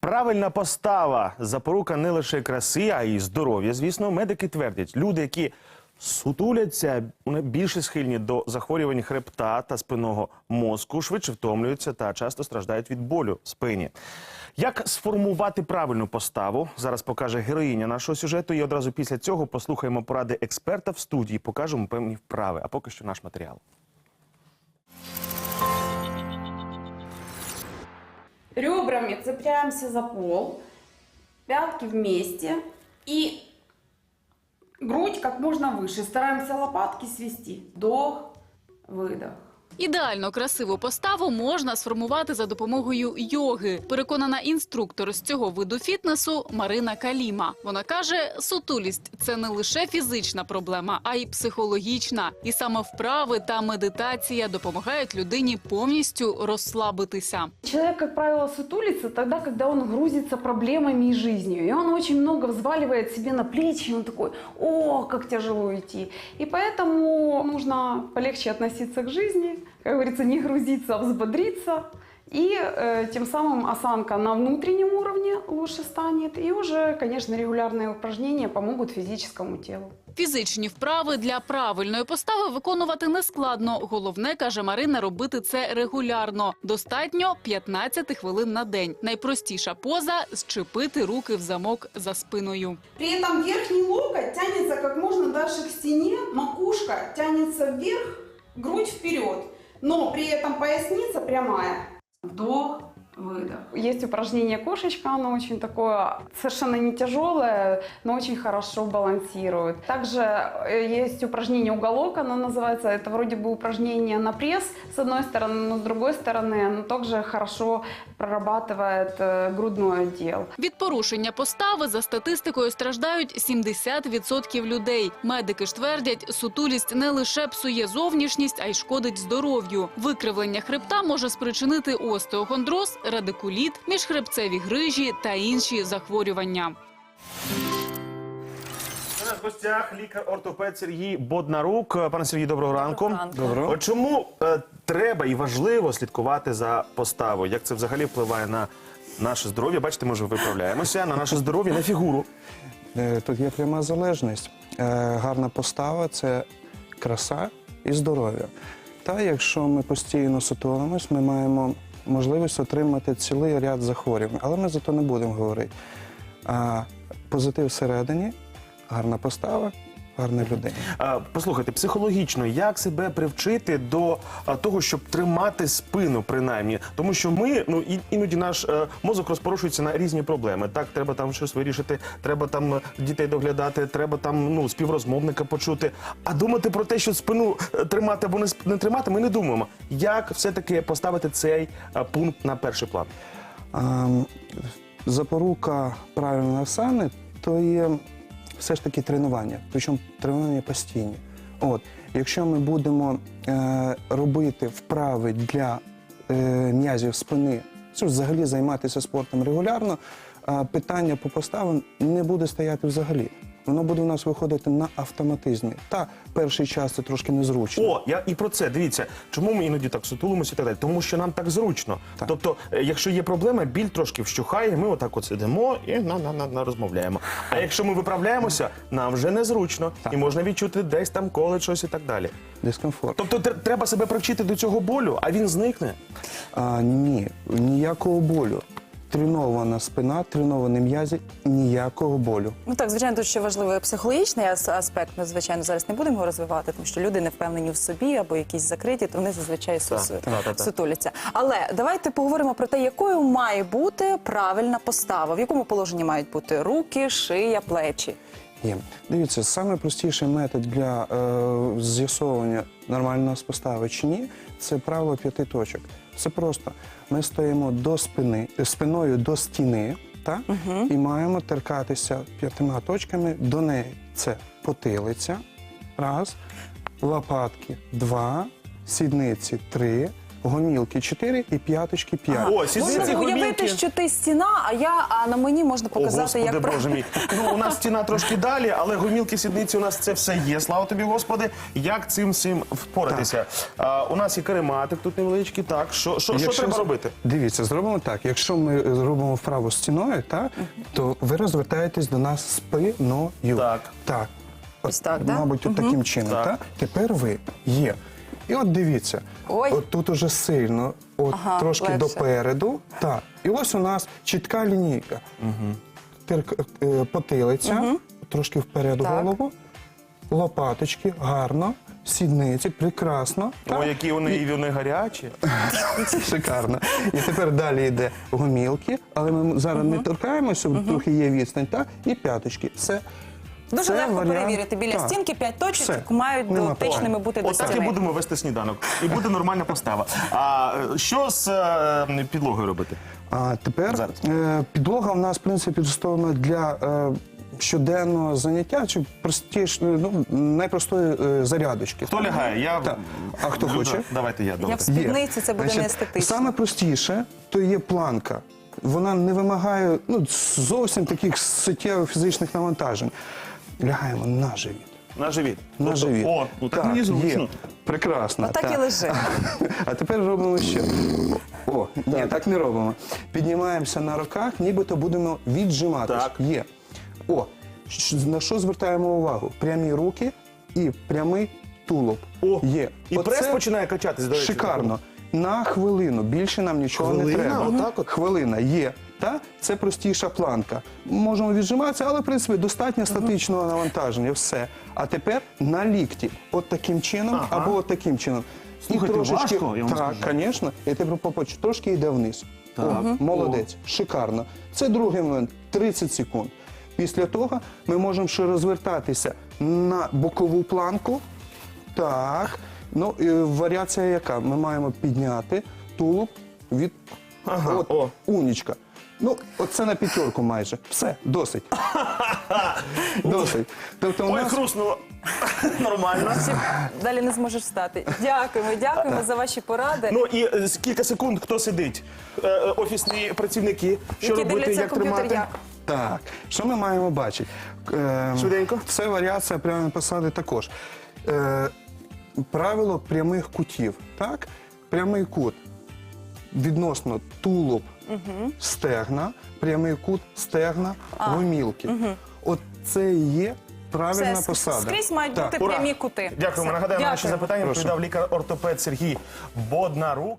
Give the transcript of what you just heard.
Правильна постава запорука не лише краси, а й здоров'я. Звісно, медики твердять, люди, які сутуляться, більше схильні до захворювань хребта та спинного мозку, швидше втомлюються та часто страждають від болю в спині. Як сформувати правильну поставу? Зараз покаже героїня нашого сюжету. І одразу після цього послухаємо поради експерта в студії, покажемо певні вправи. А поки що наш матеріал. Ребрами цепляемся за пол, пятки вместе и грудь как можно выше. Стараемся лопатки свести. Вдох, выдох. Ідеально красиву поставу можна сформувати за допомогою йоги. Переконана інструктор з цього виду фітнесу Марина Каліма. Вона каже, сутулість це не лише фізична проблема, а й психологічна. І саме вправи та медитація допомагають людині повністю розслабитися. Человек, как правило, сутулится тогда, когда он грузится проблемами и жизнью. И он очень много взваливает себе на плечи, и он такой, о, как тяжело идти. И поэтому нужно полегче относиться к жизни, как говорится, не грузиться, а взбодриться. И э, тем самым осанка на внутреннем уровне лучше станет. И уже, конечно, регулярные упражнения помогут физическому телу. Фізичні вправи для правильної постави виконувати нескладно. Головне, каже Марина, робити це регулярно. Достатньо 15 хвилин на день. Найпростіша поза зчепити руки в замок за спиною. При этом верхний локоть тянется как можно дальше к стене, макушка тянется вверх, грудь вперед, но при этом поясница прямая. Вдох, выдох. Есть упражнение кошечка, оно очень такое, совершенно не тяжелое, но очень хорошо балансирует. Также э, есть упражнение уголок, оно называется, это вроде бы упражнение на пресс с одной стороны, но с другой стороны оно также хорошо прорабатывает э, грудной отдел. Від порушення постави за статистикою страждають 70% людей. Медики ж твердять, сутулість не лише псує зовнішність, а й шкодить здоров'ю. Викривлення хребта може спричинити остеохондроз, радикуліт, міжхребцеві грижі та інші захворювання. У нас в гостях лікар-ортопед Сергій Боднарук. Пане Сергій, доброго ранку. Доброго. От чому е, треба і важливо слідкувати за поставою? Як це взагалі впливає на наше здоров'я? Бачите, ми вже виправляємося на наше здоров'я, на фігуру. Е, Тут є пряма залежність. Е, Гарна постава це краса і здоров'я. Та якщо ми постійно сутулимось, ми маємо можливість отримати цілий ряд захворювань, але ми за то не будемо говорити. А позитив всередині, гарна постава, гарна людина. Е, Послухайте, психологічно, як себе привчити до того, щоб тримати спину, принаймні, тому що ми ну і- іноді наш е, мозок розпорушується на різні проблеми. Так, треба там щось вирішити, треба там е, дітей доглядати, треба там ну співрозмовника почути. А думати про те, що спину е, тримати або не не тримати, ми не думаємо. Як все таки поставити цей е, пункт на перший план? А, запорука правильної осани то є все ж таки тренування, причому тренування постійні. От, якщо ми будемо е, робити вправи для е, м'язів спини, взагалі займатися спортом регулярно, е, питання по поставам не буде стояти взагалі. Воно буде у нас виходити на автоматизмі. Та перший час це трошки незручно. О, я і про це дивіться. Чому ми іноді так сутулимося і так далі? Тому що нам так зручно. Так. Тобто, е, якщо є проблема, біль трошки вщухає, ми отак от сидимо і на, на, на, на розмовляємо. А якщо ми виправляємося, нам вже незручно і можна відчути десь там колить щось і так далі. Дискомфорт. Тобто тр- треба себе привчити до цього болю, а він зникне. А, ні, ніякого болю. Тренована спина, треновані м'язі, ніякого болю. Ну так, звичайно, тут ще важливий психологічний ас- аспект. Ми звичайно зараз не будемо його розвивати, тому що люди не впевнені в собі або якісь закриті, то вони зазвичай сус- сутуляться. Але давайте поговоримо про те, якою має бути правильна постава, в якому положенні мають бути руки, шия, плечі. Є. Дивіться, саме простіший метод для е, з'ясовування нормального постави чи ні, це правило п'яти точок. Це просто. Ми стоїмо до спини, е, спиною до стіни, та? і маємо теркатися п'ятима точками. До неї. Це потилиця, раз, лопатки, два, сідниці, три, гомілки 4 і п'яточки 5. О, Можна сідниці, уявити, гомілки. що ти стіна, а я а на мені можна О, показати, Господи, як Боже мій. Ну, у нас стіна трошки далі, але гомілки, сідниці у нас це все є. Слава тобі, Господи. Як цим всім впоратися? А, у нас є карематик тут невеличкий. Так, що, що, що Якщо треба з- робити? Дивіться, зробимо так. Якщо ми зробимо вправу стіною, так, то ви розвертаєтесь до нас спиною. Так. Так. Ось так, да? Мабуть, от таким чином. Так. Так. Тепер ви є. І от дивіться, Ой. от тут уже сильно, от Ага, трошки легше. допереду. Так. І ось у нас чітка лінійка. Тирк- е, потилиця, трошки вперед Так. голову, лопаточки, гарно, сідниці, прекрасно. О, які вони і вони гарячі. Шикарно. І тепер далі йде гомілки, але ми зараз не торкаємося, трохи є відстань, та, і п'яточки. Все. Дуже Це легко варіант. перевірити. Біля Так. стінки п'ять точок Все. мають Нема дотичними бути до От так і стіни. будемо вести сніданок. І буде нормальна постава. А е, що з е, підлогою робити? А тепер Зараз. е, підлога в нас, в принципі, підготовлена для е, щоденного заняття чи простіш, ну, найпростої е, зарядочки. Хто лягає? Я Так. А хто Люда, хоче? Давайте я. Я в спідниці це буде Значить, неестетично. Саме простіше то є планка. Вона не вимагає ну, зовсім таких суттєвих фізичних навантажень. Лягаємо на живіт. На живіт. На Тобто, живіт. О, ну так, мені є. зручно. Прекрасно. Отак і лежи. А тепер робимо ще. О, ні, так не робимо. Піднімаємося на руках, нібито будемо віджиматись. Так. Є. О, щ- на що звертаємо увагу? Прямі руки і прямий тулуб. О, Є. і Оце прес починає качатись, до речі. Шикарно. На хвилину. Більше нам нічого не Хвилина? треба. Отак от? Хвилина є. Та? Це простіша планка. Можемо віджиматися, але в принципі достатньо статичного навантаження. Все. А тепер на лікті. От таким чином Ага. або от таким чином. Слухайте, важко, я вам так, скажу. звісно. І тепер попоч трошки йде вниз. Так. О, молодець, шикарно. Це другий момент 30 секунд. Після того ми можемо ще розвертатися на бокову планку. Так. Ну, і варіація яка? Ми маємо підняти тулуб від Ага, от, о. унічка. Ну, оце на п'ятерку майже. Все, досить. досить. Тобто у Ой, нас хруснуло. Нормально. Далі не зможеш встати. Дякуємо, дякуємо за ваші поради. Ну і е, з кілька секунд хто сидить? Е, е, Офісні працівники. Що Які робити, дивляться як комп'ютер тримати? як? Так, що ми маємо бачити? Е, Швиденько. Це варіація прямої посади також. Е, правило прямих кутів. Так? Прямий кут відносно тулуб стегна, прямий кут стегна гомілки. От це і є правильна Все, посада. скрізь мають Так. бути Ура. прямі кути. Дякуємо. Нагадаю Нагадаємо, на наші запитання відповідав лікар-ортопед Сергій Боднарук.